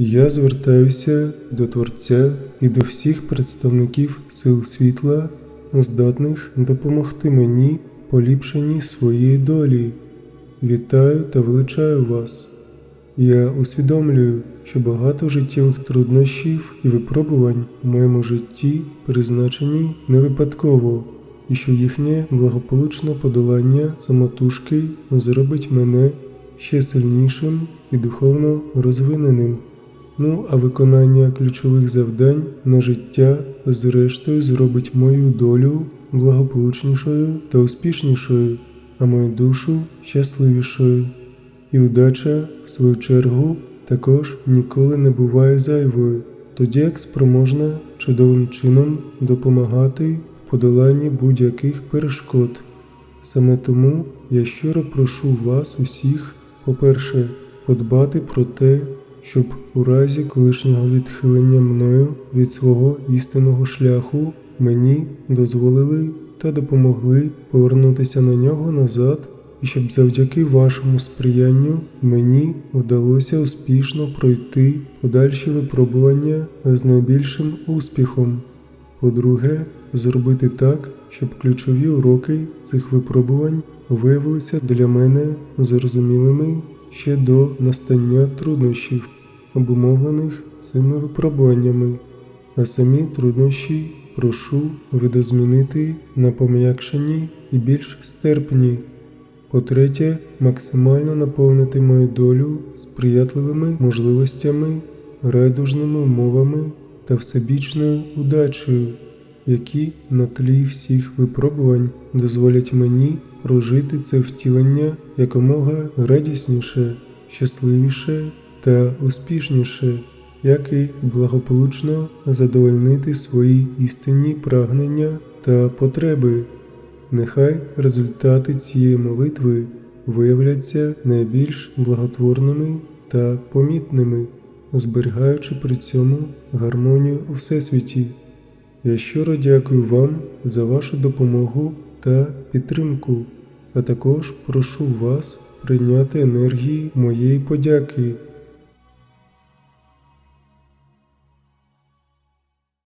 Я звертаюся до Творця і до всіх представників сил світла, здатних допомогти мені поліпшенні своєї долі. Вітаю та величаю вас. Я усвідомлюю, що багато життєвих труднощів і випробувань в моєму житті призначені не випадково, і що їхнє благополучне подолання самотужки зробить мене ще сильнішим і духовно розвиненим. Ну а виконання ключових завдань на життя зрештою зробить мою долю благополучнішою та успішнішою, а мою душу щасливішою. І удача, в свою чергу, також ніколи не буває зайвою, тоді як спроможна чудовим чином допомагати в подоланні будь-яких перешкод. Саме тому я щиро прошу вас усіх, по-перше, подбати про те, щоб у разі колишнього відхилення мною від свого істинного шляху мені дозволили та допомогли повернутися на нього назад, і щоб завдяки вашому сприянню мені вдалося успішно пройти подальші випробування з найбільшим успіхом. По-друге, зробити так, щоб ключові уроки цих випробувань виявилися для мене зрозумілими ще до настання труднощів, обумовлених цими випробуваннями, а самі труднощі прошу видозмінити на пом'якшені і більш стерпні. По-третє, максимально наповнити мою долю сприятливими можливостями, райдужними умовами та всебічною удачею, які на тлі всіх випробувань дозволять мені прожити це втілення якомога радісніше, щасливіше та успішніше, як і благополучно задовольнити свої істинні прагнення та потреби. Нехай результати цієї молитви виявляться найбільш благотворними та помітними, зберігаючи при цьому гармонію у всесвіті. Я щиро дякую вам за вашу допомогу та підтримку, а також прошу вас прийняти енергії моєї подяки